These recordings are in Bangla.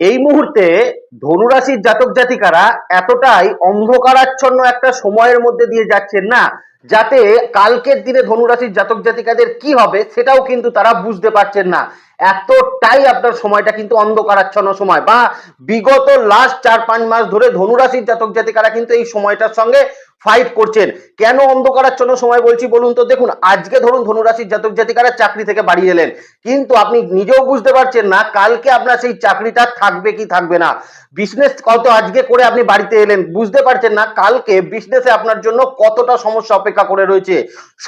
এই মুহূর্তে ধনুরাশির জাতক জাতিকারা এতটাই অন্ধকারাচ্ছন্ন একটা সময়ের মধ্যে দিয়ে যাচ্ছেন না, যাতে কালকের দিনে ধনুরাশির জাতক জাতিকাদের কি হবে সেটাও কিন্তু তারা বুঝতে পারছেন না। এতটাই আপনার সময়টা কিন্তু অন্ধকারাচ্ছন্ন সময় বা বিগত লাস্ট চার পাঁচ মাস ধরে ধনুরাশির জাতক জাতিকারা কিন্তু এই সময়টার সঙ্গে ফাইট করছেন। কেন অন্ধকারাচ্ছন্ন সময় বলছি বলুন তো? দেখুন, আজকে ধরুন ধনুরাশির জাতক জাতিকারা চাকরি থেকে বাড়ি এলেন। কিন্তু আপনি নিজেও বুঝতে পারছেন না, কালকে আপনার সেই চাকরিটা থাকবে কি থাকবে না। বিজনেস কত আজকে করে আপনি বাড়িতে এলেন। বুঝতে পারছেন না কালকে বিজনেসে আপনার জন্য কতটা সমস্যা অপেক্ষা করে রয়েছে।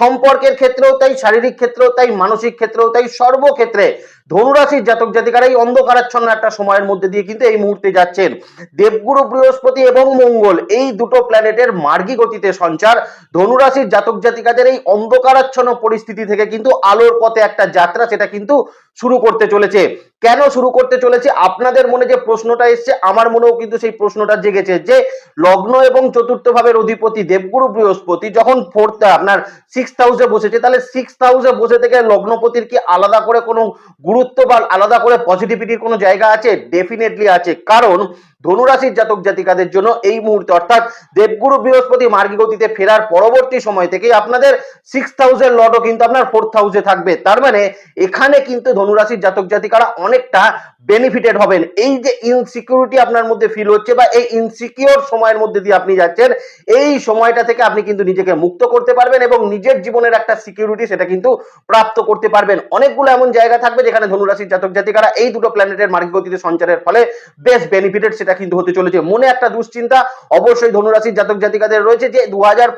সম্পর্কের ক্ষেত্রেও তাই, শারীরিক ক্ষেত্রেও তাই, মানসিক ক্ষেত্রেও তাই, সর্বক্ষেত্রে ধনুরাশির জাতক জাতিকারা এই অন্ধকারাচ্ছন্ন একটা সময়ের মধ্যে দিয়ে কিন্তু এই মুহূর্তে যাচ্ছেন। দেবগুরু, বৃহস্পতি এবং মঙ্গল এই দুটো প্ল্যানেটের মার্গী গতিতে সঞ্চার। ধনুরাশির জাতক জাতিকাদের এই অন্ধকারাচ্ছন্ন পরিস্থিতি থেকে কিন্তু আলোর পথে একটা যাত্রা সেটা কিন্তু শুরু করতে চলেছে। কেন শুরু করতে চলেছে? আপনাদের মনে যে প্রশ্নটা এসছে, আমার মনেও কিন্তু সেই প্রশ্নটা জেগেছে যে লগ্ন এবং চতুর্থ ভাবের অধিপতি দেবগুরু বৃহস্পতি যখন ফোর্থ আপনার সিক্স হাউসে বসেছে, তাহলে সিক্স হাউসে বসে থেকে লগ্নপতির কি আলাদা করে কোনো গুরুত্ব বা আলাদা করে পজিটিভিটির কোনো জায়গা আছে? ডেফিনেটলি আছে। কারণ ধনুরাশির জাতক জাতিকাদের জন্য এই মুহূর্তে, অর্থাৎ দেবগুরু বৃহস্পতি মার্গী গতিতে ফেরার পরবর্তী সময় থেকে আপনাদের সিক্স থাউজেন্ড লটও কিন্তু আপনার ফোর্থ হাউসে থাকবে। তার মানে এখানে কিন্তু ধনুরাশির জাতক জাতিকারা অনেকটা বেনিফিটেড হবেন। এই যে ইনসিকিউরিটি আপনার মধ্যে ফিল হচ্ছে বা এই ইনসিকিউর সময়ের মধ্যে দিয়ে আপনি যাচ্ছেন, এই সময়টা থেকে আপনি কিন্তু নিজেকে মুক্ত করতে পারবেন এবং নিজের জীবনের একটা সিকিউরিটি সেটা কিন্তু প্রাপ্ত করতে পারবেন। অনেকগুলো এমন জায়গা থাকবে যেখানে ধনুরাশির জাতক জাতিকারা এই দুটো প্ল্যানেটের মার্গী গতিতে সঞ্চারের ফলে বেশ বেনিফিটেড সেটা কিন্তু হতে চলেছে। মনে একটা দুশ্চিন্তা অবশ্যই ধনুরাশির জাতক জাতিকাদের রয়েছে যে দু হাজার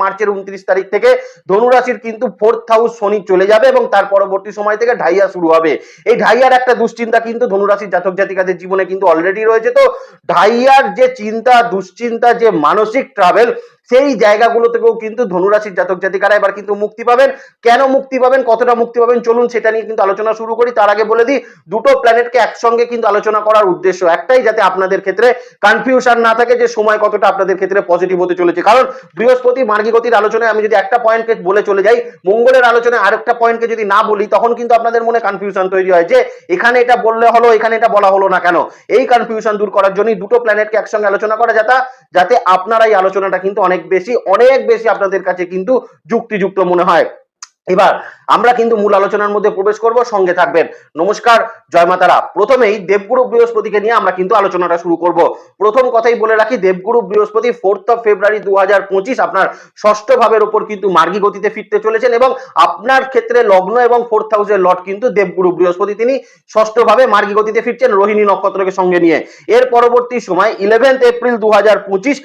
মার্চের উনত্রিশ তারিখ থেকে ধনুরাশির কিন্তু ফোর্থ হাউস শনি চলে যাবে এবং তার পরবর্তী সময় থেকে ঢাইয়া শুরু হবে। এই ঢাইয়ার একটা দুশ্চিন্তা কিন্তু ধনুরাশির জাতক জাতিকাদের জীবনে কিন্তু অলরেডি রয়েছে। তো ঢাইয়ার যে চিন্তা, দুশ্চিন্তা, যে মানসিক ট্রাভেল সেই জায়গাগুলো থেকেও কিন্তু ধনুরাশির জাতক জাতিকারা এবার কিন্তু মুক্তি পাবেন। কেন মুক্তি পাবেন? কতটা মুক্তি পাবেন? চলুন সেটা নিয়ে কিন্তু আলোচনা শুরু করি। তার আগে বলে দিই, দুটো প্ল্যানেটকে একসঙ্গে কিন্তু আলোচনা করার উদ্দেশ্য একটাই যাতে আপনাদের ক্ষেত্রে কনফিউশন না থাকে যে সময় কতটা আপনাদের ক্ষেত্রে পজিটিভ হতে চলেছে। কারণ বৃহস্পতি মার্গী গতির আলোচনায় আমি যদি একটা পয়েন্টকে বলে চলে যাই, মঙ্গলের আলোচনায় আরেকটা পয়েন্টকে যদি না বলি, তখন কিন্তু আপনাদের মনে কনফিউশন তৈরি হয় যে এখানে এটা বললে হলো, এখানে এটা বলা হলো না কেন? এই কনফিউশন দূর করার জন্য দুটো প্ল্যানেটকে একসঙ্গে আলোচনা করা যাতে যাতে আপনারা এই আলোচনাটা কিন্তু অনেক বেশি অনেক বেশি আপনাদের কাছে কিন্তু যুক্তিযুক্ত মনে হয়। এবার আমরা কিন্তু মূল আলোচনার মধ্যে প্রবেশ করব, সঙ্গে থাকবেন নমস্কার, জয় মাতারা। প্রথমেই দেবগুরু বৃহস্পতিকে নিয়ে আমরা কিন্তু আলোচনাটা শুরু করব। প্রথম কথাই বলে রাখি, দেবগুরু বৃহস্পতি ফোর্থ অফ ফেব্রুয়ারি দু আপনার ষষ্ঠ ভাবের উপর কিন্তু মার্গী গতিতে ফিরতে চলেছেন এবং আপনার ক্ষেত্রে লগ্ন এবং ফোর্থ হাউসের লট কিন্তু দেবগুরু বৃহস্পতি, তিনি ষষ্ঠ ভাবে মার্গী গতিতে ফিরছেন রোহিণী নক্ষত্রকে সঙ্গে নিয়ে। এর পরবর্তী সময় ইলেভেন্থ এপ্রিল দু হাজার পঁচিশ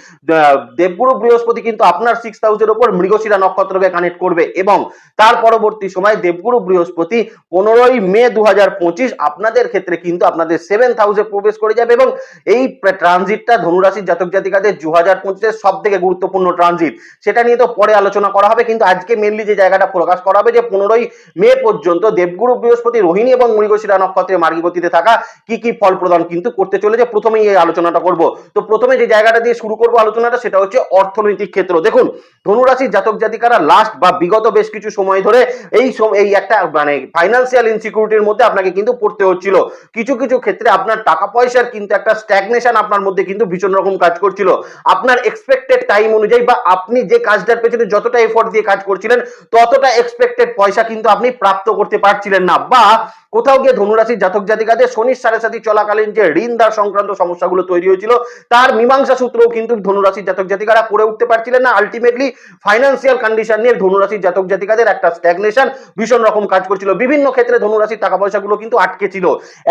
দেবগুরু বৃহস্পতি কিন্তু আপনার সিক্স হাউসের উপর মৃগশিরা নক্ষত্রকে কানেক্ট করবে এবং তার পরবর্তী সময় দেবগুরু বৃহস্পতি পনেরোই মে দু হাজার পঁচিশ আপনাদের ক্ষেত্রে কিন্তু আপনাদের সেভেন্থ হাউসে প্রবেশ করে যাবে এবং এই ট্রানজিটটা ধনুরাশির জাতক জাতিকাদের দু হাজার পঁচিশের সব থেকে গুরুত্বপূর্ণ ট্রানজিট সেটা নিয়ে তো পরে আলোচনা করা হবে। কিন্তু আজকে মেনলি যে জায়গাটা প্রকাশ করা হবে যে পনেরোই মে পর্যন্ত দেবগুরু বৃহস্পতি, রোহিণী এবং মৃগশিরা নক্ষত্রে মার্গী গতিতে থাকা কি কি ফল প্রদান কিন্তু করতে চলেছে প্রথমেই এই আলোচনাটা করব। তো প্রথমে যে জায়গাটা দিয়ে শুরু করব আলোচনাটা সেটা হচ্ছে অর্থনৈতিক ক্ষেত্র। দেখুন, ধনুরাশির জাতক জাতিকারা লাস্ট বা বিগত বেশ কিছু সময় ধরে এই এই একটা মানে ফাইন্যান্সিয়াল ইনসিকিউরিটির মধ্যে আপনাকে কিন্তু পড়তে হচ্ছিল। কিছু কিছু ক্ষেত্রে আপনার টাকা পয়সার কিন্তু একটা স্ট্যাগনেশন আপনার মধ্যে কিন্তু ভীষণ রকম কাজ করছিল। আপনার এক্সপেক্টেড টাইম অনুযায়ী বা আপনি যে কাজটার পেছনে যতটা এফোর্ট দিয়ে কাজ করছিলেন, ততটা এক্সপেক্টেড পয়সা কিন্তু আপনি প্রাপ্ত করতে পারছিলেন না বা কোথাও গিয়ে ধনুরাশির জাতক জাতিকাদের শনির সাড়ে সাথী চলাকালীন যে ঋণ দার সংক্রান্ত সমস্যাগুলো তৈরি হয়েছিল, তার মীমাংসা সূত্রও কিন্তু ধনুরাশির জাতক জাতিকারা করে উঠতে পারছিলেন না। আলটিমেটলি ফাইন্যান্সিয়াল কন্ডিশন নিয়ে ধনুরাশির জাতক জাতিকাদের একটা স্ট্যাগনেশন ভীষণ রকম কাজ করছিল। বিভিন্ন ক্ষেত্রে ধনুরাশির টাকা পয়সাগুলো কিন্তু আটকে ছিল।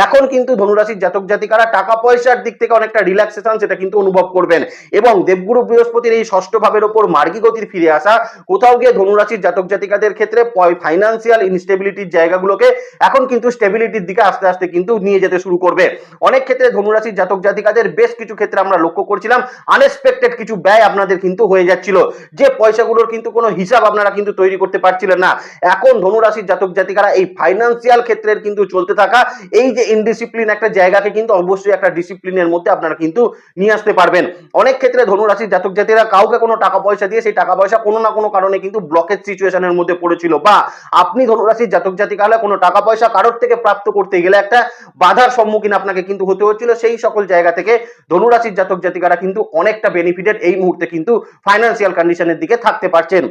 এখন কিন্তু ধনুরাশির জাতক জাতিকারা টাকা পয়সার দিক থেকে অনেকটা রিল্যাক্সেশন সেটা কিন্তু অনুভব করবেন। এবং দেবগুরু বৃহস্পতির এই ষষ্ঠ ভাবের ওপর মার্গী গতির ফিরে আসা, কোথাও গিয়ে ধনুরাশির জাতক জাতিকাদের ক্ষেত্রে ফাইন্যান্সিয়াল ইনস্টেবিলিটির জায়গাগুলোকে এখন কিন্তু স্টেবিলিটির দিকে আস্তে আস্তে কিন্তু নিয়ে যেতে শুরু করবে। অনেক ক্ষেত্রে ধনুরাশির জাতক জাতিকাদের বেশ কিছু ক্ষেত্রে আমরা লক্ষ্য করছিলাম আনএক্সপেক্টেড কিছু ব্যয় আপনাদের কিন্তু হয়ে যাচ্ছিল। যে পয়সাগুলোর কিন্তু কোনো হিসাব আপনারা কিন্তু তৈরি করতে পারছিলেন না। এখন ধনুরাশির জাতক জাতিকারা এই ফাইন্যান্সিয়াল ক্ষেত্রের কিন্তু চলতে থাকা, এই যে ইনডিসিপ্লিন একটা জায়গাকে কিন্তু অবশ্যই একটা ডিসিপ্লিনের মধ্যে আপনারা কিন্তু নিয়ে আসতে পারবেন। অনেক ক্ষেত্রে ধনুরাশির জাতক জাতিরা কাউকে কোনো টাকা পয়সা দিয়ে সেই টাকা পয়সা কোনো না কোনো কারণে কিন্তু ব্লকেজ সিচুয়েশনের মধ্যে পড়েছিল বা আপনি ধনুরাশির জাতক জাতিকা হলে কোনো টাকা পয়সা কারোর থেকে প্রাপ্ত করতে গেলে একটা বাধার সম্মুখীন আপনাকে কিন্তু হতে হচ্ছিল। সেই সকল জায়গা থেকে ধনুরাশির জাতক জাতিকারা কিন্তু অনেকটা বেনিফিটেড এই মুহূর্তে কিন্তু ফাইন্যান্সিয়াল কন্ডিশনের দিকে থাকতে পারছেন।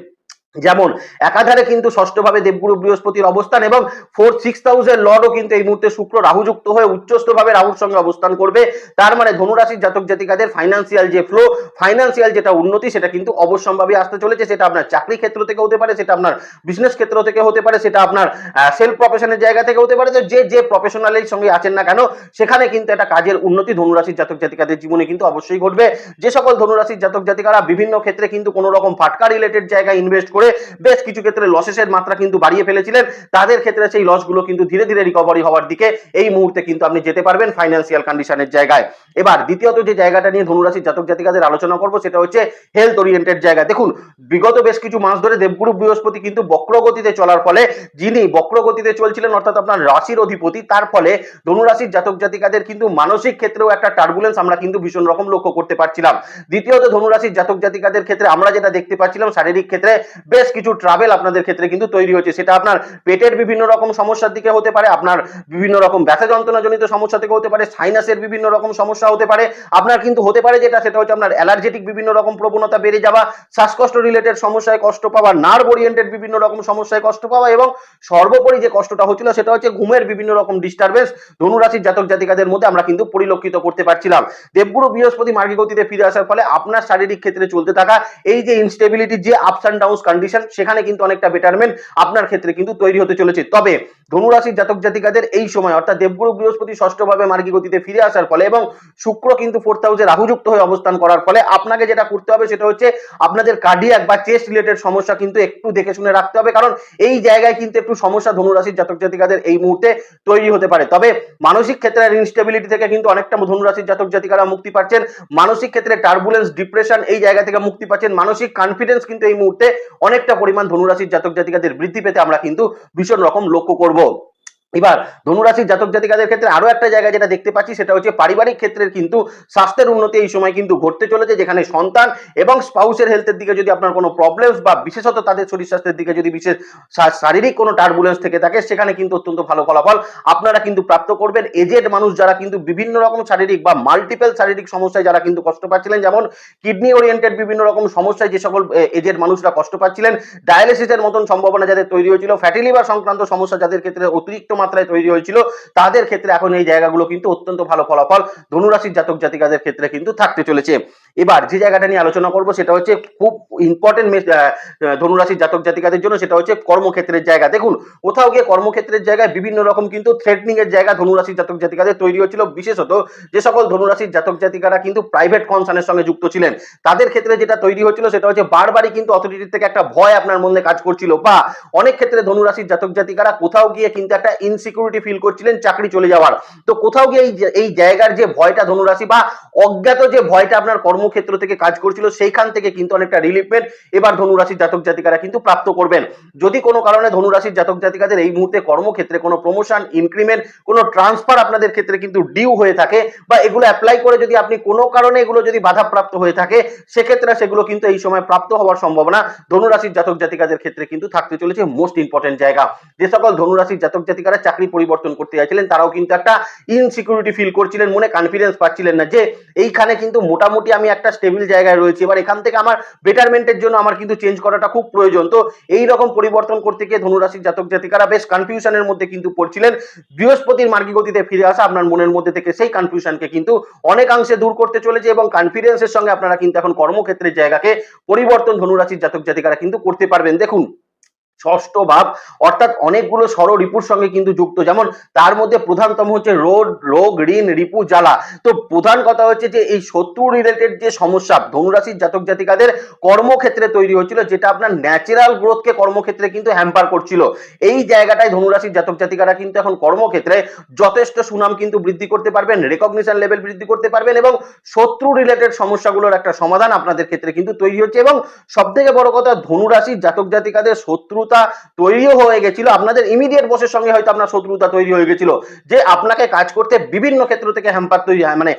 যেমন একাধারে কিন্তু ষষ্ঠভাবে দেবগুরু বৃহস্পতির অবস্থান এবং ফোর সিক্স থাউজেন্ড লর্ডও কিন্তু এই মুহূর্তে শুক্র রাহুযুক্ত হয়ে উচ্চস্থভাবে রাহুর সঙ্গে অবস্থান করবে। তার মানে ধনুরাশির জাতক জাতিকাদের ফাইন্যান্সিয়াল যে ফ্লো ফাইন্যান্সিয়াল যেটা উন্নতি, সেটা কিন্তু অবশ্যম্ভাবী আসতে চলেছে। সেটা আপনার চাকরি ক্ষেত্র থেকে হতে পারে, সেটা আপনার বিজনেস ক্ষেত্র থেকে হতে পারে, সেটা আপনার সেলফ প্রফেশনের জায়গা থেকে হতে পারে। যে যে প্রফেশনালের সঙ্গে আছেন না কেন, সেখানে কিন্তু একটা কাজের উন্নতি ধনুরাশির জাতক জাতিকাদের জীবনে কিন্তু অবশ্যই ঘটবে। যে সকল ধনুরাশির জাতক জাতিকারা বিভিন্ন ক্ষেত্রে কিন্তু কোনো রকম ফাটকা রিলেটেড জায়গায় ইনভেস্ট করে বেশ কিছু ক্ষেত্রে লসেসের মাত্রা কিন্তু বাড়িয়ে ফেলেছিলেন। তাদের ক্ষেত্রে সেই লসগুলো কিন্তু ধীরে ধীরে রিকভারি হওয়ার দিকে এই মুহূর্তে কিন্তু আপনি যেতে পারবেন ফাইন্যান্সিয়াল কন্ডিশনের জায়গায়। এবার দ্বিতীয়ত যে জায়গাটা নিয়ে ধনুরাশির জাতক জাতিকাদের আলোচনা করব সেটা হচ্ছে হেলথ ওরিয়েন্টেড জায়গা। দেখুন, বিগত বেশ কিছু মাস ধরে দেবগুরু বৃহস্পতি কিন্তু বক্রগতিতে চলার ফলে যিনি বক্রগতিতে চলছিলেন অর্থাৎ আপনার রাশির অধিপতি, তার ফলে ধনুরাশির জাতক জাতিকাদের কিন্তু মানসিক ক্ষেত্রেও একটা টার্বুলেন্স আমরা কিন্তু ভীষণ রকম লক্ষ্য করতে পারছিলাম। দ্বিতীয়ত ধনুরাশির জাতক জাতিকাদের ক্ষেত্রে আমরা যেটা দেখতে পাচ্ছিলাম, শারীরিক ক্ষেত্রে বেশ কিছু ট্রাভেল আপনাদের ক্ষেত্রে কিন্তু তৈরি হচ্ছে। সেটা আপনার পেটের বিভিন্ন রকম সমস্যার দিকে হতে পারে, আপনার বিভিন্ন রকম ব্যথা যন্ত্রণা জনিত সমস্যা থেকে হতে পারে সাইনাসের বিভিন্ন রকম সমস্যা হতে পারে। আপনার কিন্তু হতে পারে যেটা, সেটা হচ্ছে আপনার অ্যালার্জেটিক বিভিন্ন রকম প্রবণতা বেড়ে যাওয়া, শ্বাসকষ্ট রিলেটেড সমস্যায় কষ্ট পাওয়া নার্ভ ওরিয়েন্টেড বিভিন্ন রকম সমস্যায় কষ্ট পাওয়া এবং সর্বোপরি যে কষ্টটা হচ্ছিল, সেটা হচ্ছে ঘুমের বিভিন্ন রকম ডিস্টারবেন্স ধনুরাশির জাতক জাতিকাদের মধ্যে আমরা কিন্তু পরিলক্ষিত করতে পারছিলাম। দেবগুরু বৃহস্পতি মার্গী গতিতে ফিরে আসার ফলে আপনার শারীরিক ক্ষেত্রে চলতে থাকা, এই যে ইনস্টেবিলিটি যে আপস অ্যান্ড ডাউন কন্ডিশন সেখানে কিন্তু অনেকটা বেটারমেন্ট আপনার ক্ষেত্রে কিন্তু তৈরি হতে চলেছে। তবে ধনুরাশির জাতক জাতিকাদের এই সময়, অর্থাৎ দেবগুরু বৃহস্পতি ষষ্ঠভাবে মার্গী গতিতে ফিরে আসার ফলে এবং শুক্র কিন্তু ফোর্থ হাউসে রাহুযুক্ত হয়ে অবস্থান করার ফলে আপনাকে যেটা করতে হবে সেটা হচ্ছে আপনাদের কার্ডিয়াক বা চেস্ট রিলেটেড সমস্যা কিন্তু একটু দেখে শুনে রাখতে হবে। কারণ এই জায়গায় কিন্তু একটু সমস্যা ধনুরাশির জাতক জাতিকাদের এই মুহূর্তে তৈরি হতে পারে। তবে মানসিক ক্ষেত্রে ইনস্টেবিলিটি থেকে কিন্তু অনেকটা ধনুরাশির জাতক জাতিকারা মুক্তি পাচ্ছেন। মানসিক ক্ষেত্রে টার্বুলেন্স ডিপ্রেশন এই জায়গা থেকে মুক্তি পাচ্ছেন। মানসিক কনফিডেন্স কিন্তু এই মুহূর্তে অনেকটা পরিমাণ ধনুরাশির জাতক জাতিকাদের বৃদ্ধি পেতে আমরা কিন্তু ভীষণ রকম লক্ষ্য করব। گول এবার ধনুরাশির জাতক জাতিকাদের ক্ষেত্রে আরও একটা জায়গা যেটা দেখতে পাচ্ছি, সেটা হচ্ছে পারিবারিক ক্ষেত্রের কিন্তু স্বাস্থ্যের উন্নতি এই সময় কিন্তু ঘটতে চলেছে, যেখানে সন্তান এবং স্পাউসের হেলথের দিকে যদি আপনার কোনো প্রবলেমস বা বিশেষত তাদের শরীর স্বাস্থ্যের দিকে যদি বিশেষ শারীরিক কোনো টার্বুলেন্স থেকে থাকে, সেখানে কিন্তু অত্যন্ত ভালো ফলাফল আপনারা কিন্তু প্রাপ্ত করবেন। এজেড মানুষ যারা কিন্তু বিভিন্ন রকম শারীরিক বা মাল্টিপল শারীরিক সমস্যায় যারা কিন্তু কষ্ট পাচ্ছিলেন, যেমন কিডনি ওরিয়েন্টেড বিভিন্ন রকম সমস্যায় যে সকল এজেড মানুষরা কষ্ট পাচ্ছিলেন ডায়ালিসিসের মতন সম্ভাবনা যাদের তৈরি হয়েছিল ফ্যাটি লিভার সংক্রান্ত সমস্যা যাদের ক্ষেত্রে অতিরিক্ত মাত্রায় তৈরি হয়েছিল, তাদের ক্ষেত্রে এখন এই জায়গাগুলো কিন্তু অত্যন্ত ভালো ফলাফল। ধনুরাশির জাতক জাতিকাদের ক্ষেত্রে কিন্তু থাকতে চলেছে। এবার যে জায়গাটা নিয়ে আলোচনা করব সেটা হচ্ছে খুব ইম্পর্টেন্ট ধনুরাশির জাতক জাতিকাদের জন্য সেটা হচ্ছে কর্মক্ষেত্রের জায়গা। দেখুন, কোথাও গিয়ে কর্মক্ষেত্রের জায়গায় বিভিন্ন রকম কিন্তু থ্রেটনিং এর জায়গা ধনুরাশির জাতক জাতিকাদের তৈরি হচ্ছিল বিশেষত যে সকল ধনুরাশির জাতক জাতিকারা কিন্তু প্রাইভেট কনসার্নের সঙ্গে যুক্ত ছিলেন। তাদের ক্ষেত্রে যেটা তৈরি হচ্ছিল সেটা হচ্ছে বারবারই কিন্তু অথরিটির থেকে একটা ভয় আপনার মধ্যে কাজ করছিল বা অনেক ক্ষেত্রে ধনুরাশির জাতক জাতিকারা কোথাও গিয়ে কিন্তু একটা ইনসিকিউরিটি ফিল করছিলেন চাকরি চলে যাওয়ার। তো কোথাও গিয়ে এই জায়গার যে ভয়টা ধনুরাশি বা অজ্ঞাত যে ভয়টা আপনার কর্মক্ষেত্র থেকে কাজ করছিল, সেইখান থেকে কিন্তু অনেকটা রিলিফমেন্ট এবার ধনুরাশির জাতক জাতিকারা কিন্তু প্রাপ্ত করবেন। যদি কোনো কারণে ধনুরাশির জাতক জাতিকাদের এই মুহূর্তে কর্মক্ষেত্রে কোনো প্রমোশন ইনক্রিমেন্ট কোনো ট্রান্সফার আপনাদের ক্ষেত্রে কিন্তু ডিউ হয়ে থাকে বা এগুলো অ্যাপ্লাই করে যদি আপনি কোনো কারণে এগুলো যদি বাধাপ্রাপ্ত হয়ে থাকে, সেক্ষেত্রে সেগুলো কিন্তু এই সময় প্রাপ্ত হওয়ার সম্ভাবনা ধনুরাশির জাতক জাতিকাদের ক্ষেত্রে কিন্তু থাকতে চলেছে মোস্ট ইম্পর্টেন্ট জায়গা। যে সকল ধনুরাশির জাতক জাতিকারা চাকরি পরিবর্তন করতে চাইছিলেন তারাও কিন্তু একটা ইনসিকিউরিটি ফিল করছিলেন, মনে কনফিডেন্স পাচ্ছিলেন না যে এইখানে কিন্তু মোটামুটি আমি একটা স্টেবিল জায়গায় রয়েছে। এবার এখান থেকে আমার বেটারমেন্টের জন্য আমার কিন্তু চেঞ্জ করাটা খুব প্রয়োজন। তো এই রকম পরিবর্তন করতে গিয়ে ধনুরাশির জাতক জাতিকারা বেশ কনফিউশনের মধ্যে কিন্তু পড়ছিলেন। বৃহস্পতির মার্গী গতিতে ফিরে আসা আপনার মনের মধ্যে থেকে সেই কনফিউশনকে কিন্তু অনেকাংশে দূর করতে চলেছে এবং কনফিডেন্সের সঙ্গে আপনারা কিন্তু এখন কর্মক্ষেত্রের জায়গাকে পরিবর্তন ধনুরাশির জাতক জাতিকারা কিন্তু করতে পারবেন। দেখুন ষষ্ঠ ভাব, অর্থাৎ অনেকগুলো ষড় রিপুর সঙ্গে কিন্তু যুক্ত। যেমন তার মধ্যে প্রধানতম হচ্ছে রোড রোগ, ঋণ, রিপু, জ্বালা। তো প্রধান কথা হচ্ছে যে এই শত্রু রিলেটেড যে সমস্যা, ধনুরাশির জাতক জাতিকাদের কর্মক্ষেত্রে তৈরি হচ্ছিল যেটা আপনার ন্যাচারাল গ্রোথকে কর্মক্ষেত্রে কিন্তু হ্যাম্পার করছিল। এই জায়গাটায় ধনুরাশির জাতক জাতিকারা কিন্তু এখন কর্মক্ষেত্রে যথেষ্ট সুনাম কিন্তু বৃদ্ধি করতে পারবেন রেকগনিশন লেভেল বৃদ্ধি করতে পারবেন এবং শত্রু রিলেটেড সমস্যাগুলোর একটা সমাধান আপনাদের ক্ষেত্রে কিন্তু তৈরি হচ্ছে। এবং সব থেকে বড় কথা, ধনুরাশির জাতক জাতিকাদের শত্রুতা শত্রুতা তৈরিও হয়ে গেছিল। আপনাদের ইমিডিয়েট বসের সঙ্গে হয়তো আপনার শত্রুতা তৈরি হয়ে গেছিল। যে আপনাকে কাজ করতে বিভিন্ন ক্ষেত্র থেকে হ্যাম্পার তৈরি মানে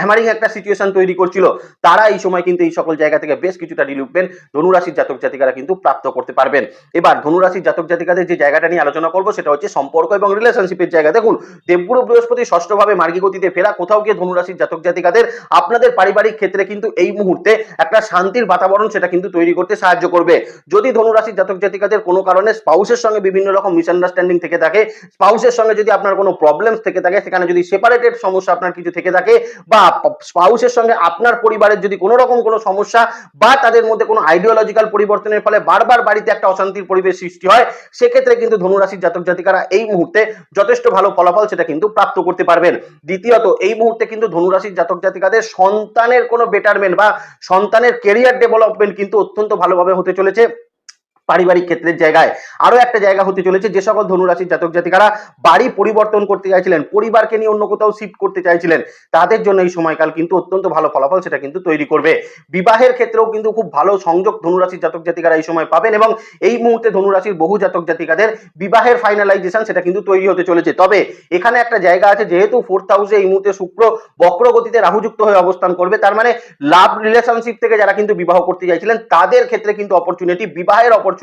হ্যামারিং একটা সিচুয়েশন তৈরি করছিল। তারা এই সময় কিন্তু এই সকল জায়গা থেকে বেশ কিছুটা রিলিফমেন্ট ধনুরাশির জাতক জাতিকারা কিন্তু প্রাপ্ত করতে পারবেন। এবার ধনুরাশির জাতক জাতিকাদের যে জায়গাটা নিয়ে আলোচনা করব, সেটা হচ্ছে সম্পর্ক এবং রিলেশনশিপের জায়গা। দেখুন, দেবগুরু বৃহস্পতি ষষ্ঠভাবে মার্গী গতিতে ফেরা, কোথাও গিয়ে ধনুরাশির জাতক জাতিকাদের আপনাদের পারিবারিক ক্ষেত্রে কিন্তু এই মুহূর্তে একটা শান্তির বাতাবরণ সেটা কিন্তু তৈরি করতে সাহায্য করবে। যদি ধনুরাশির জাতক জাতিকাদের কোনো কারণে স্পাউসের সঙ্গে বিভিন্ন রকম মিসআন্ডারস্ট্যান্ডিং থেকে থাকে, স্পাউসের সঙ্গে যদি আপনার কোনো প্রবলেমস থেকে থাকে, সেখানে যদি সেপারেটেড সমস্যা আপনার কিছু থেকে থাকে, বা স্পাউসের সঙ্গে আপনার পরিবারের যদি কোনো রকম কোনো সমস্যা, বা তাদের মধ্যে কোনো আইডিওলজিক্যাল পরিবর্তনের ফলে বারবার বাড়িতে একটা অশান্তির পরিবেশ সৃষ্টি হয়, সেক্ষেত্রে কিন্তু ধনুরাশির জাতক জাতিকারা এই মুহূর্তে যথেষ্ট ভালো ফলাফল সেটা কিন্তু প্রাপ্ত করতে পারবেন। দ্বিতীয়ত, এই মুহূর্তে কিন্তু ধনুরাশির জাতক জাতিকাদের সন্তানের কোনো বেটারমেন্ট বা সন্তানের কেরিয়ার ডেভেলপমেন্ট কিন্তু অত্যন্ত ভালোভাবে হতে চলেছে। পারিবারিক ক্ষেত্রের জায়গায় আরও একটা জায়গা হতে চলেছে যে সকল ধনুরাশির জাতক জাতিকারা বাড়ি পরিবর্তন করতে চাইছিলেন, পরিবারকে নিয়ে অন্য কোথাও শিফট করতে চাইছিলেন, তাদের জন্য এই সময়কাল কিন্তু অত্যন্ত ভালো ফলাফল সেটা কিন্তু তৈরি করবে। বিবাহের ক্ষেত্রেও কিন্তু খুব ভালো সংযোগ ধনুরাশির জাতক জাতিকারা এই সময় পাবেন এবং এই মুহূর্তে ধনুরাশির বহু জাতক জাতিকাদের বিবাহের ফাইনালাইজেশন সেটা কিন্তু তৈরি হতে চলেছে। তবে এখানে একটা জায়গা আছে, যেহেতু ফোর্থ হাউসে এই মুহূর্তে শুক্র বক্রগতিতে রাহুযুক্ত হয়ে অবস্থান করবে, তার মানে লাভ রিলেশনশিপ থেকে যারা কিন্তু বিবাহ করতে চাইছিলেন, তাদের ক্ষেত্রে কিন্তু অপরচুনিটি বিবাহের অপরচুনিটি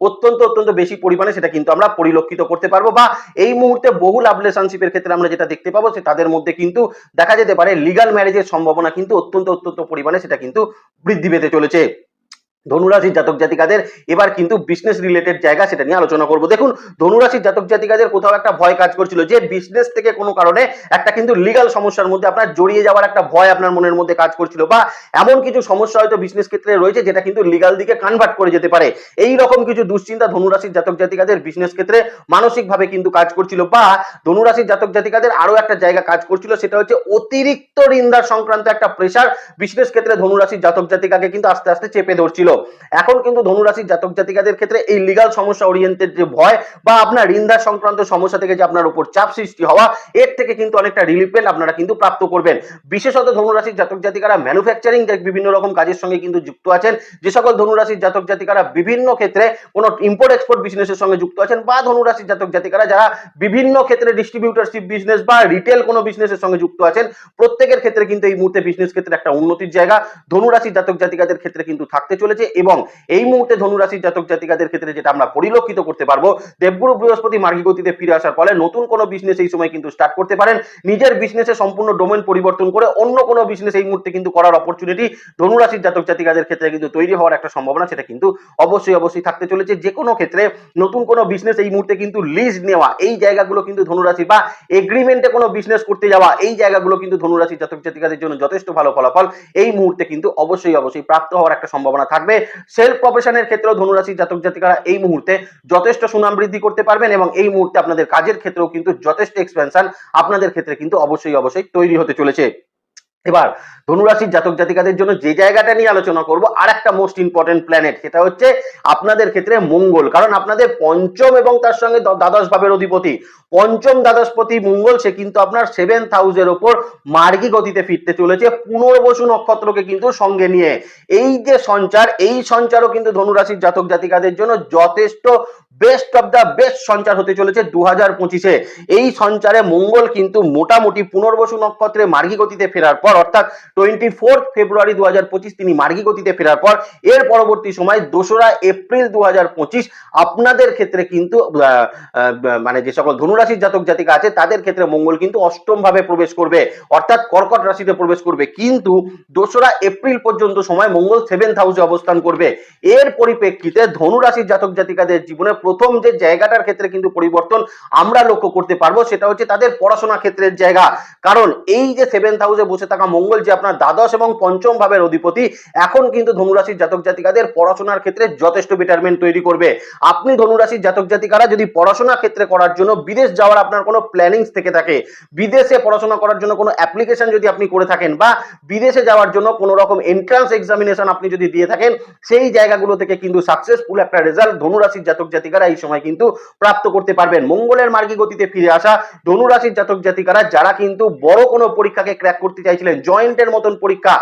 অত্যন্ত অত্যন্ত বেশি পরিমাণে সেটা কিন্তু আমরা পরিলক্ষিত করতে পারব বা এই মুহূর্তে বহু লাভ রিলেশনশিপের ক্ষেত্রে আমরা যেটা দেখতে পাবো সে তাদের মধ্যে কিন্তু দেখা যেতে পারে লিগাল ম্যারেজের সম্ভাবনা কিন্তু অত্যন্ত অত্যন্ত পরিমাণে সেটা কিন্তু বৃদ্ধি পেতে চলেছে। ধনুরাশির জাতক জাতিকাদের। এবার কিন্তু বিজনেস রিলেটেড জায়গা সেটা নিয়ে আলোচনা করব। দেখুন, ধনুরাশির জাতক জাতিকাদের কোথাও একটা ভয় কাজ করছিল। যে বিজনেস থেকে কোনো কারণে একটা কিন্তু লিগাল সমস্যার মধ্যে আপনার জড়িয়ে যাওয়ার একটা ভয় আপনার মনের মধ্যে কাজ করছিল বা এমন কিছু সমস্যা হয়তো বিজনেস ক্ষেত্রে রয়েছে যেটা কিন্তু লিগাল দিকে কনভার্ট করে যেতে পারে। এই রকম কিছু দুশ্চিন্তা ধনুরাশির জাতক জাতিকাদের বিজনেস ক্ষেত্রে মানসিকভাবে কিন্তু কাজ করছিল বা ধনুরাশির জাতক জাতিকাদের আরও একটা জায়গা কাজ করছিল, সেটা হচ্ছে অতিরিক্ত ঋণদার সংক্রান্ত একটা প্রেশার বিজনেস ক্ষেত্রে ধনুরাশির জাতক জাতিকাকে কিন্তু আস্তে আস্তে চেপে ধরছিল। এখন কিন্তু ধনুরাশির জাতক জাতিকাদের ক্ষেত্রে এই লিগাল সমস্যা ওরিয়েন্টেড যে ভয় বা আপনার ঋণদার সংক্রান্ত সমস্যা থেকে যে আপনার উপর চাপ সৃষ্টি হওয়া, এর থেকে কিন্তু অনেকটা রিলিফমেন্ট আপনারা কিন্তু প্রাপ্ত করবেন। বিশেষত ধনুরাশির জাতক জাতিকারা ম্যানুফ্যাকচারিং বিভিন্ন রকম কাজের সঙ্গে কিন্তু যুক্ত আছেন। যে সকল ধনুরাশির জাতক জাতিকারা বিভিন্ন ক্ষেত্রে কোনো ইম্পোর্ট এক্সপোর্ট বিজনেসের সঙ্গে যুক্ত আছেন বা ধনুরাশির জাতক জাতিকারা যারা বিভিন্ন ক্ষেত্রে ডিস্ট্রিবিউটারশিপ বিজনেস বা রিটেল কোনো বিজনেসের সঙ্গে যুক্ত আছেন, প্রত্যেকের ক্ষেত্রে কিন্তু এই মুহূর্তে বিজনেস ক্ষেত্রে একটা উন্নতির জায়গা। ধনুরাশির জাতক জাতিকাদের ক্ষেত্রে কিন্তু থাকতে চলেছে। এবং এই মুহূর্তে ধনুরাশির জাতক জাতিকাদের ক্ষেত্রে যেটা আমরা পরিলক্ষিত করতে পারব, দেবগুরু বৃহস্পতি মার্গী গতিতে ফিরে আসার ফলে নতুন কোনো বিজনেস এই সময় কিন্তু স্টার্ট করতে পারেন। নিজের বিজনেসে সম্পূর্ণ ডোমেন পরিবর্তন করে অন্য কোনো বিজনেস এই মুহূর্তে কিন্তু করার অপরচুনিটি ধনুরাশির জাতক জাতিকাদের ক্ষেত্রে কিন্তু তৈরি হওয়ার একটা সম্ভাবনা সেটা কিন্তু অবশ্যই অবশ্যই থাকতে চলেছে। যে কোনো ক্ষেত্রে নতুন কোনো বিজনেস এই মুহূর্তে কিন্তু লিজ নেওয়া, এই জায়গাগুলো কিন্তু ধনুরাশি বা এগ্রিমেন্টে কোনো বিজনেস করতে যাওয়া, এই জায়গাগুলো কিন্তু ধনুরাশির জাতক জাতিকাদের জন্য যথেষ্ট ভালো ফলাফল এই মুহূর্তে কিন্তু অবশ্যই অবশ্যই প্রাপ্ত হওয়ার একটা সম্ভাবনা থাকবে। সেলফ প্রফেশনের ক্ষেত্রেও ধনুরাশি জাতক জাতিকারা এই মুহূর্তে যথেষ্ট সুনাম বৃদ্ধি করতে পারবেন এবং এই মুহূর্তে আপনাদের কাজের ক্ষেত্রেও কিন্তু যথেষ্ট এক্সপেনশন আপনাদের ক্ষেত্রে কিন্তু অবশ্যই অবশ্যই তৈরি হতে চলেছে। এবার ধনুরাশির জাতক জাতিকাদের জন্য যে জায়গাটা নিয়ে আলোচনা করব আর একটা মোস্ট ইম্পর্টেন্ট প্ল্যানেট সেটা হচ্ছে আপনাদের ক্ষেত্রে মঙ্গল। কারণ আপনাদের পঞ্চম এবং তার সঙ্গে দ্বাদশ ভাবের অধিপতি। পঞ্চম দ্বাদশপতি মঙ্গল, সে কিন্তু আপনার সেভেন্থ হাউসের ওপর মার্গী গতিতে ফিরতে চলেছে। পুনর্বসু নক্ষত্রকে কিন্তু সঙ্গে নিয়ে। এই যে সঞ্চার, এই সঞ্চারও কিন্তু ধনুরাশির জাতক জাতিকাদের জন্য যথেষ্ট বেস্ট অফ দ্য বেস্ট সঞ্চার হতে চলেছে দু হাজার পঁচিশে। এই সঞ্চারে মঙ্গল কিন্তু মোটামুটি পুনর্বসু নক্ষত্রে মার্গী গতিতে ফেরার পর অর্থাৎ টোয়েন্টি ফোর্থ ফেব্রুয়ারি দু তিনি মার্গী গতিতে ফেরার পর, এর পরবর্তী সময় দোসরা এপ্রিল দু হাজার পঁচিশ আপনাদের ক্ষেত্রে কিন্তু মানে যে সকল ধনুরাশির জাতক জাতিকা আছে, তাদের ক্ষেত্রে মঙ্গল কিন্তু অষ্টম ভাবে প্রবেশ করবে। অর্থাৎ কর্কট রাশিতে প্রবেশ করবে। কিন্তু দোসরা এপ্রিল পর্যন্ত সময় মঙ্গল সেভেন্থ হাউসে অবস্থান করবে। এর পরিপ্রেক্ষিতে ধনুরাশির জাতক জাতিকাদের জীবনে প্রথম যে জায়গাটার ক্ষেত্রে কিন্তু পরিবর্তন আমরা লক্ষ্য করতে পারব, সেটা হচ্ছে তাদের পড়াশোনা ক্ষেত্রের জায়গা। কারণ এই যে সেভেন্থ হাউসে বসে মঙ্গল যে আপনার দ্বাদশ এবং পঞ্চম ভাবের অধিপতি, এখন কিন্তু ধনুরাশির জাতক জাতিকাদের পড়াশোনার ক্ষেত্রে যথেষ্ট বেটারমেন্ট তৈরি করবে। আপনি ধনুরাশির জাতক জাতিকারা যদি পড়াশোনা ক্ষেত্রে করার জন্য বিদেশ যাওয়ার আপনার কোনো প্ল্যানিংস থেকে থাকে, বিদেশে পড়াশোনা করার জন্য কোনো অ্যাপ্লিকেশন যদি আপনি করে থাকেন বা বিদেশে যাওয়ার জন্য কোনো রকম এন্ট্রান্স এক্সামিনেশন আপনি যদি দিয়ে থাকেন, সেই জায়গাগুলো থেকে কিন্তু সাকসেসফুল একটা রেজাল্ট ধনুরাশির জাতক জাতিকারা এই সময় কিন্তু প্রাপ্ত করতে পারবেন। মঙ্গলের মার্গী গতিতে ফিরে আসা ধনুরাশির জাতক জাতিকারা, যারা কিন্তু বড় কোনো পরীক্ষাকে ক্র্যাক করতে চাইছিলেন চাইছিলেন জয়েন্টের মতন পরীক্ষা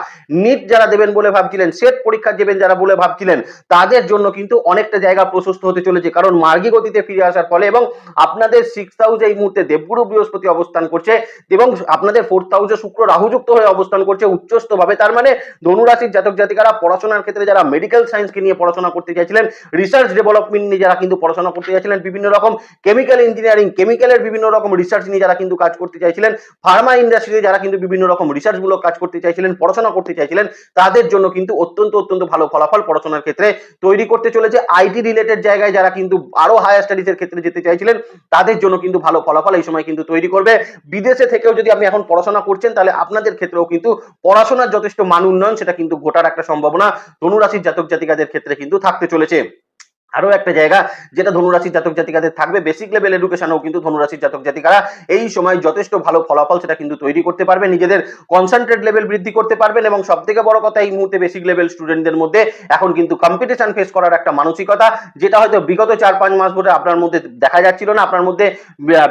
নিট যারা দেবেন বলে ভাবছিলেন, সেট পরীক্ষা দেবেন যারা বলে ভাবছিলেন, তাদের জন্য কিন্তু অনেকটা জায়গা প্রশস্ত হতে চলেছে। কারণ মার্গী গতিতে ফিরে আসার ফলে এবং আপনাদের সিক্স হাউসে এই মুহূর্তে দেবগুরু বৃহস্পতি অবস্থান করছে এবং আপনাদের ফোর্থ হাউসে শুক্র রাহুযুক্ত হয়ে অবস্থান করছে উচ্চস্থ ভাবে তার মানে ধনুরাশির জাতক জাতিকারা পড়াশোনার ক্ষেত্রে যারা মেডিকেল সায়েন্সকে নিয়ে পড়াশোনা করতে চাইছিলেন রিসার্চ ডেভেলপমেন্ট নিয়ে যারা কিন্তু পড়াশোনা করতে চাইছিলেন, বিভিন্ন রকম কেমিক্যাল ইঞ্জিনিয়ারিং কেমিক্যালের বিভিন্ন রকম রিসার্চ নিয়ে যারা কিন্তু কাজ করতে চাইছিলেন ফার্মা ইন্ডাস্ট্রিতে যারা কিন্তু বিভিন্ন রকম রিসার্চ মূলক কাজ করতে চাইছিলেন, পড়াশোনা করতে চাইছিলেন, তাদের জন্য কিন্তু অত্যন্ত অত্যন্ত ভালো ফলাফল পড়াশোনার ক্ষেত্রে তৈরি করতে চলেছে। আইটি রিলেটেড জায়গায় যারা কিন্তু আরও হায়ার স্টাডিজ এর ক্ষেত্রে যেতে চাইছিলেন, তাদের জন্য কিন্তু ভালো ফলাফল এই সময় কিন্তু তৈরি করবে। বিদেশে থেকেও যদি আপনি এখন পড়াশোনা করছেন, তাহলে আপনাদের ক্ষেত্রেও কিন্তু পড়াশোনার যথেষ্ট মান উন্নয়ন, সেটা কিন্তু ঘটার একটা সম্ভাবনা। ধনুরাশির জাতক জাতিকাদের ক্ষেত্রে কিন্তু থাকতে চলেছে। আরও একটা জায়গা যেটা ধনুরাশির জাতক জাতিকাদের থাকবে। বেসিক লেভেল এডুকেশনেও কিন্তু ধনুরাশির জাতক জাতিকারা এই সময় যথেষ্ট ভালো ফলাফল সেটা কিন্তু তৈরি করতে পারবে, নিজেদের কনসেন্ট্রেট লেভেল বৃদ্ধি করতে পারবেন এবং সব থেকে বড় কথা এই মুহূর্তে বেসিক লেভেল স্টুডেন্টদের মধ্যে এখন কিন্তু কম্পিটিশন ফেস করার একটা মানসিকতা, যেটা হয়তো বিগত চার পাঁচ মাস ধরে আপনার মধ্যে দেখা যাচ্ছিল না। আপনার মধ্যে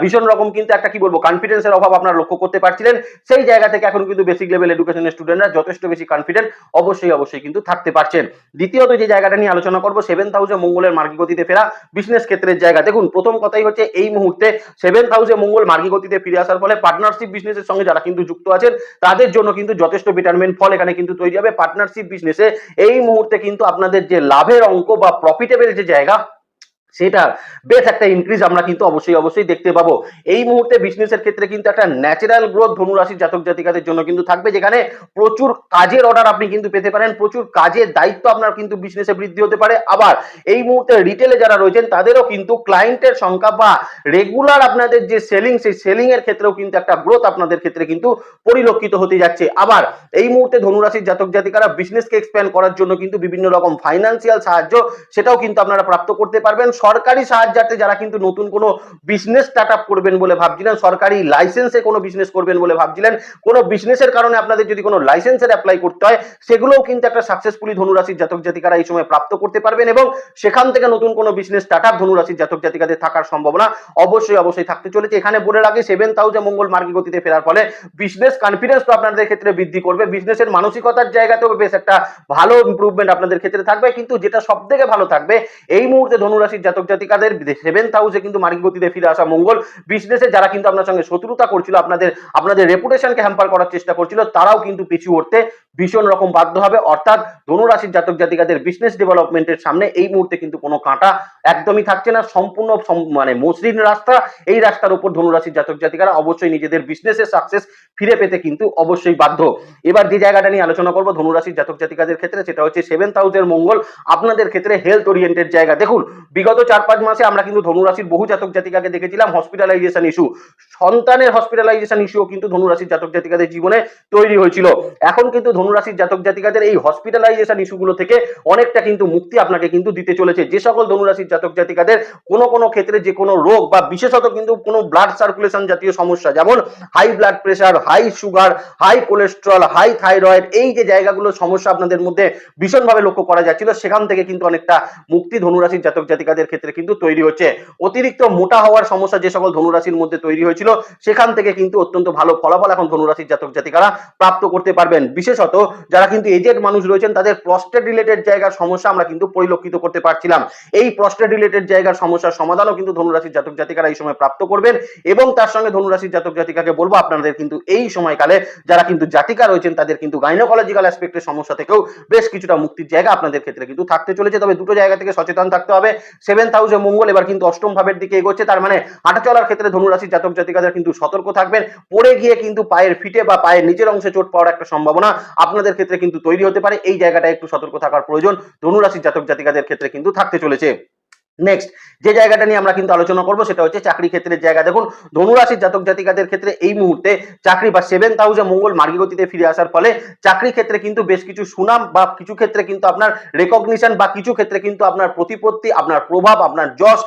ভীষণ রকম কিন্তু একটা কি বলব কনফিডেন্সের অভাব আপনার লক্ষ্য করতে পারছিলেন। সেই জায়গা থেকে এখন কিন্তু বেসিক লেভেল এডুকেশনের স্টুডেন্টরা যথেষ্ট বেশি কনফিডেন্ট অবশ্যই অবশ্যই কিন্তু থাকতে পারছেন। দ্বিতীয়ত যে জায়গাটা নিয়ে আলোচনা করব সেভেন্থ হাউসে মঙ্গলের মার্গী গতিতে ফেরা বিজনেস ক্ষেত্রের জায়গা। দেখুন, প্রথম কথাই হচ্ছে এই মুহূর্তে সেভেন হাউসে মঙ্গল মার্গী গতিতে ফিরে আসার ফলে পার্টনারশিপ বিজনেসের সঙ্গে যারা কিন্তু যুক্ত আছেন, তাদের জন্য কিন্তু যথেষ্ট বেটারমেন্ট ফল এখানে কিন্তু তৈরি হবে। পার্টনারশিপ বিজনেসে এই মুহূর্তে কিন্তু আপনাদের যে লাভের অঙ্ক বা প্রফিটেবল যে জায়গা সেটা বেশ একটা ইনক্রিজ আমরা কিন্তু অবশ্যই অবশ্যই দেখতে পাবো। এই মুহূর্তে বিজনেসের ক্ষেত্রে কিন্তু একটা ন্যাচারাল গ্রোথ ধনুরাশির জাতক জাতিকাদের জন্য কিন্তু থাকবে, যেখানে প্রচুর কাজের অর্ডার আপনি কিন্তু পেতে পারেন, প্রচুর কাজের দায়িত্ব আপনার কিন্তু বিজনেসে বৃদ্ধি হতে পারে। আবার এই মুহূর্তে রিটেলে যারা রয়েছেন, তাদেরও কিন্তু ক্লায়েন্টের সংখ্যা বা রেগুলার আপনাদের যে সেলিং সেই সেলিং এর ক্ষেত্রেও কিন্তু একটা গ্রোথ আপনাদের ক্ষেত্রে কিন্তু পরিলক্ষিত হতে যাচ্ছে। আবার এই মুহূর্তে ধনুরাশির জাতক জাতিকারা বিজনেসকে এক্সপ্যান্ড করার জন্য কিন্তু বিভিন্ন রকম ফাইন্যান্সিয়াল সাহায্য, সেটাও কিন্তু আপনারা প্রাপ্ত করতে পারবেন। সরকারি সাহায্যার্থে যারা কিন্তু নতুন কোনো বিজনেস স্টার্ট আপ করবেন বলে ভাবছিলেন, সরকারি লাইসেন্সে কোনো বিজনেস করবেন বলে ভাবছিলেন, কোনো বিজনেসের কারণে আপনাদের যদি কোনো লাইসেন্সের অ্যাপ্লাই করতে হয়, সেগুলোও কিন্তু একটা সাকসেসফুলি ধনুরাশির জাতক জাতিকারা এই সময় প্রাপ্ত করতে পারবেন এবং সেখান থেকে নতুন কোনো বিজনেস স্টার্ট আপ ধনুরাশির জাতক জাতিকাদের থাকার সম্ভাবনা অবশ্যই অবশ্যই থাকতে চলেছে। এখানে বলে রাখি সেভেন্থ হাউসে মঙ্গল মার্গী গতিতে ফেরার ফলে বিজনেস কনফিডেন্স তো আপনাদের ক্ষেত্রে বৃদ্ধি করবে বিজনেসের মানসিকতার জায়গাতেও বেশ একটা ভালো ইম্প্রুভমেন্ট আপনাদের ক্ষেত্রে থাকবে, কিন্তু যেটা সব থেকে ভালো থাকবে, এই মুহূর্তে ধনুরাশির জাতক জাতিকাদের সেভেন্থ হাউসে কিন্তু মার্গী গতিতে ফিরে আসা মঙ্গল বিজনেসে যারা কিন্তু আপনার সঙ্গে শত্রুতা করছিল, আপনাদের আপনাদের রেপুটেশনকে হ্যাম্পার করার চেষ্টা করছিল, তারাও কিন্তু পিছু উঠতে ভীষণ রকম বাধ্য হবে। অর্থাৎ ধনুরাশির জাতক জাতিকাদের বিজনেস ডেভেলপমেন্টের সামনে এই মুহূর্তে কিন্তু কোনো কাঁটা একদমই থাকছে না। সম্পূর্ণ মানে মসৃণ রাস্তা, এই রাস্তার উপর ধনুরাশির জাতক জাতিকারা অবশ্যই নিজেদের বিজনেসের সাকসেস ফিরে পেতে কিন্তু অবশ্যই বাধ্য। এবার যে জায়গাটা নিয়ে আলোচনা করব, ধনুরাশির জাতক জাতিকাদের ক্ষেত্রে, সেটা হচ্ছে সেভেন্থ হাউসের মঙ্গল। আপনাদের ক্ষেত্রে হেলথ ওরিয়েন্টেড জায়গা। দেখুন, বিগত চার পাঁচ মাসে, আমরা কিন্তু ধনুরাশির বহু জাতক জাতিকাকে দেখেছিলাম হসপিটালাইজেশন ইস্যু সন্তানের হসপিটালাইজেশন ইস্যুও কিন্তু ধনুরাশির জাতক জাতিকাদের জীবনে তৈরি হয়েছিল। এখন কিন্তু ধনুরাশির জাতক জাতিকাদের এই হসপিটালাইজেশন ইস্যুগুলো থেকে অনেকটা কিন্তু মুক্তি আপনাকে কিন্তু দিতে চলেছে। যে সকল ধনুরাশির জাতক জাতিকাদের কোনো কোনো ক্ষেত্রে যে কোনো রোগ বা বিশেষত কিন্তু কোনো ব্লাড সার্কুলেশন জাতীয় সমস্যা, যেমন high blood pressure high sugar high cholesterol high thyroid এই যে জায়গাগুলো সমস্যা আপনাদের মধ্যে ভীষণভাবে লক্ষ্য করা যাচ্ছিল, সেখান থেকে কিন্তু অনেকটা মুক্তি ধনুরাশির জাতক জাতিকাদের ক্ষেত্রে কিন্তু তৈরি হচ্ছে। অতিরিক্ত মোটা হওয়ার সমস্যা যে সকল ধনুরাশির মধ্যে তৈরি হয়েছিল, সেখান থেকে কিন্তু অত্যন্ত ভালো ফলাফল এখন ধনুরাশির জাতক জাতিকারা প্রাপ্ত করতে পারবেন। বিশেষত যারা কিন্তু এজেড মানুষ রয়েছেন, তাদের প্রস্টেট রিলেটেড জায়গার সমস্যা আমরা কিন্তু পরিলক্ষিত করতে পারছিলাম। এই প্রস্টেট রিলেটেড জায়গার সমস্যার সমাধানও কিন্তু ধনুরাশির জাতক জাতিকারা এই সময় প্রাপ্ত করবেন এবং তার সঙ্গে ধনুরাশির জাতক জাতিকাকে বলব, আপনাদের কিন্তু এই সময়কালে যারা কিন্তু জাতিকা রয়েছেন, তাদের কিন্তু গাইনোকোলজিক্যাল অ্যাসপেক্টের সমস্যা থেকেও বেশ কিছুটা মুক্তির জায়গা আপনাদের ক্ষেত্রে কিন্তু থাকতে চলেছে। তবে দুটো জায়গা থেকে সচেতন থাকতে হবে। সেভেন্থ হাউসে মঙ্গল এবার কিন্তু অষ্টম ভাবের দিকে এগোচ্ছে। তার মানে হাঁটা চলার ক্ষেত্রে ধনুরাশির জাতক জাতিকাদের কিন্তু সতর্ক থাকবেন। পড়ে গিয়ে কিন্তু পায়ের ফিটে বা পায়ের নিচের অংশে চোট পাওয়ার একটা সম্ভাবনা আপনাদের ক্ষেত্রে কিন্তু তৈরি হতে পারে। এই জায়গাটা একটু সতর্ক থাকার প্রয়োজন। ধনুরাশির জাতক জাতিকাদের ক্ষেত্রে কিন্তু থাকতে চলেছে। নেক্সট যে জায়গাটা নিয়ে আমরা কিন্তু আলোচনা করব সেটা হচ্ছে চাকরি ক্ষেত্রের জায়গা। দেখুন, ধনুরাশির জাতক জাতিকাদের ক্ষেত্রে এই মুহূর্তে চাকরি বা সেভেন্থ হাউসে মঙ্গল মার্গী গতিতে ফিরে আসার ফলে চাকরি ক্ষেত্রে কিন্তু বেশ কিছু সুনাম বা কিছু ক্ষেত্রে কিন্তু আপনার রেকগনিশন বা কিছু ক্ষেত্রে কিন্তু আপনার প্রতিপত্তি, আপনার প্রভাব, আপনার যশ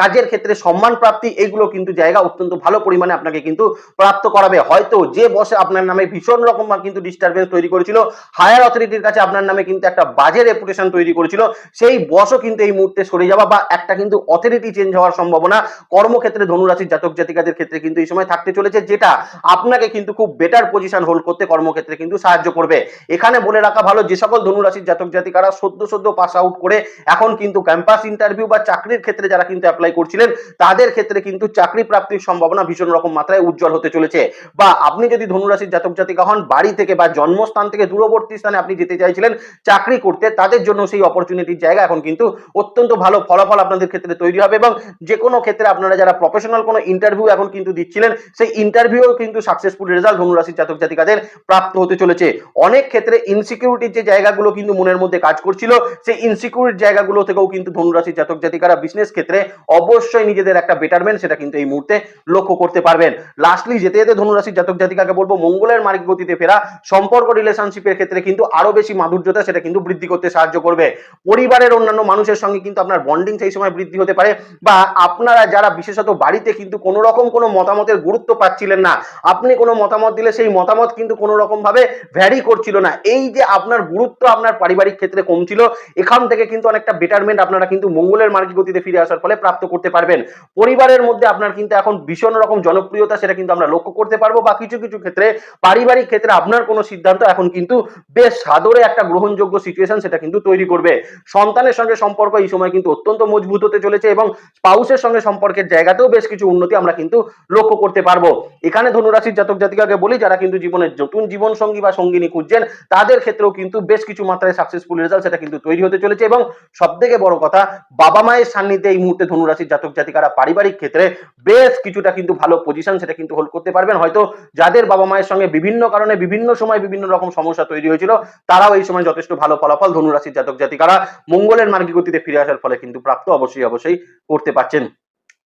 কাজের ক্ষেত্রে সম্মান প্রাপ্তি, এগুলো কিন্তু জায়গা অত্যন্ত ভালো পরিমাণে আপনাকে কিন্তু প্রাপ্ত করাবে। হয়তো যে বসে আপনার নামে ভীষণ রকম কিন্তু ডিস্টারবেন্স তৈরি করেছিল হায়ার অথরিটির কাছে আপনার নামে কিন্তু একটা বাজে রেপুটেশন তৈরি করেছিল, সেই বসও কিন্তু এই মুহূর্তে সরে যাওয়া বা একটা কিন্তু অথরিটি চেঞ্জ হওয়ার সম্ভাবনা। কর্মক্ষেত্রে ধনুরাশির জাতক জাতিকাদের ক্ষেত্রে কিন্তু এই সময় থাকতে চলেছে, যেটা আপনাকে কিন্তু খুব বেটার পজিশন হোল্ড করতে কর্মক্ষেত্রে কিন্তু সাহায্য করবে। এখানে বলে রাখা ভালো, যে সকল ধনুরাশির জাতক জাতিকারা সদ্য সদ্য পাস আউট করে এখন কিন্তু ক্যাম্পাস ইন্টারভিউ বা চাকরির ক্ষেত্রে যারা কিন্তু অ্যাপ্লাই করছিলেন, তাদের ক্ষেত্রে কিন্তু চাকরি প্রাপ্তির সম্ভাবনা ভীষণ রকম মাত্রায় উজ্জ্বল হতে চলেছে। বা আপনি যদি ধনুরাশির জাতক জাতিকা হন, বাড়ি থেকে বা জন্মস্থান থেকে দূরবর্তী স্থানে আপনি যেতে চাইছিলেন চাকরি করতে, তাদের জন্য সেই অপরচুনিটির জায়গা এখন কিন্তু অত্যন্ত ভালো ফলাফল আপনাদের ক্ষেত্রে তৈরি হবে এবং যে কোনো ক্ষেত্রে আপনারা যারা প্রফেশনাল কোনো ইন্টারভিউ এখন কিন্তু দিচ্ছিলেন, সেই ইন্টারভিউ কিন্তু সাকসেসফুল রেজাল্ট ধনুরাশির জাতক জাতিকাদের প্রাপ্ত হতে চলেছে। অনেক ক্ষেত্রে ইনসিকিউরিটির যে জায়গাগুলো কিন্তু মনের মধ্যে কাজ করছিল, সেই ইনসিকিউরিট জায়গাগুলো থেকেও কিন্তু ধনুরাশির জাতক জাতিকারা বিজনেস ক্ষেত্রে অবশ্যই নিজেদের একটা বেটারমেন্ট সেটা কিন্তু এই মুহূর্তে লক্ষ্য করতে পারবেন। লাস্টলি যেতে যেতে ধনুরাশির জাতক জাতিকাকে বলব, মঙ্গলের মার্গ গতিতে ফেরা, সম্পর্ক রিলেশনশিপের ক্ষেত্রে কিন্তু আরও বেশি মাধুর্যতা সেটা কিন্তু বৃদ্ধি করতে সাহায্য করবে। পরিবারের অন্যান্য মানুষের সঙ্গে কিন্তু আপনার বন্ডিং সেই সময় বৃদ্ধি হতে পারে? বা আপনারা যারা বিশেষত বাড়িতে কিন্তু কোনো রকম কোনো মতামতের গুরুত্ব পাচ্ছিলেন না, আপনি কোনো মতামত দিলে সেই মতামত কিন্তু কোনো রকম ভাবে ভ্যারি করছিল না। এই যে আপনার গুরুত্ব আপনার পারিবারিক ক্ষেত্রে কমছিল, এখান থেকে কিন্তু অনেকটা বেটারমেন্ট আপনারা কিন্তু মঙ্গলের মার্গিক গতিতে ফিরে আসার ফলে প্রাপ্ত করতে পারবেন। পরিবারের মধ্যে আপনার কিন্তু এখন ভীষণ রকম জনপ্রিয়তা, সেটা কিন্তু আমরা লক্ষ্য করতে পারব। বা কিছু কিছু ক্ষেত্রে পারিবারিক ক্ষেত্রে আপনার কোনো সিদ্ধান্ত এখন কিন্তু বেশ সাদরে একটা গ্রহণযোগ্য সিচুয়েশন সেটা কিন্তু তৈরি করবে। সন্তানের সঙ্গে সম্পর্ক এই সময় কিন্তু অত্যন্ত মজবুত হতে চলেছে এবং স্পাউসের সঙ্গে সম্পর্কের জায়গাতেও বেশ কিছু উন্নতি আমরা কিন্তু লক্ষ্য করতে পারব। এখানে ধনুরাশির জাতক জাতিকাকে বলি, যারা কিন্তু জীবনের নতুন জীবন সঙ্গী বা সঙ্গিনী খুঁজছেন, তাদের ক্ষেত্রেও কিন্তু বেশ কিছু মাত্রায় সাকসেসফুল রেজাল্ট সেটা কিন্তু তৈরি হতে চলেছে এবং সব থেকে বড় কথা, বাবা মায়ের সান্নিধ্যে এই মুহূর্তে ধনুরাশির জাতক জাতিকারা পারিবারিক ক্ষেত্রে বেশ কিছুটা কিন্তু ভালো পজিশন সেটা কিন্তু হোল্ড করতে পারবেন। হয়তো যাদের বাবা মায়ের সঙ্গে বিভিন্ন কারণে বিভিন্ন সময় বিভিন্ন রকম সমস্যা তৈরি হয়েছিল, তারাও এই সময় যথেষ্ট ভালো ফলাফল ধনুরাশির জাতক জাতিকারা মঙ্গলের মার্গী গতিতে ফিরে আসার ফলে কিন্তু প্রাপ্ত অবশ্যই অবশ্যই করতে পারছেন।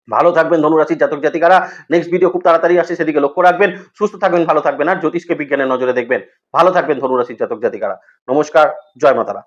ভালো থাকবেন ধনুরাশির জাতক জাতিকারা। নেক্সট ভিডিও খুব তাড়াতাড়ি আসে সেদিকে লক্ষ্য রাখবেন। সুস্থ থাকবেন, ভালো থাকবেন, আর জ্যোতিষকে বিজ্ঞানের নজরে দেখবেন। ভালো থাকবেন ধনুরাশির জাতক জাতিকারা। নমস্কার, জয় মাতারা।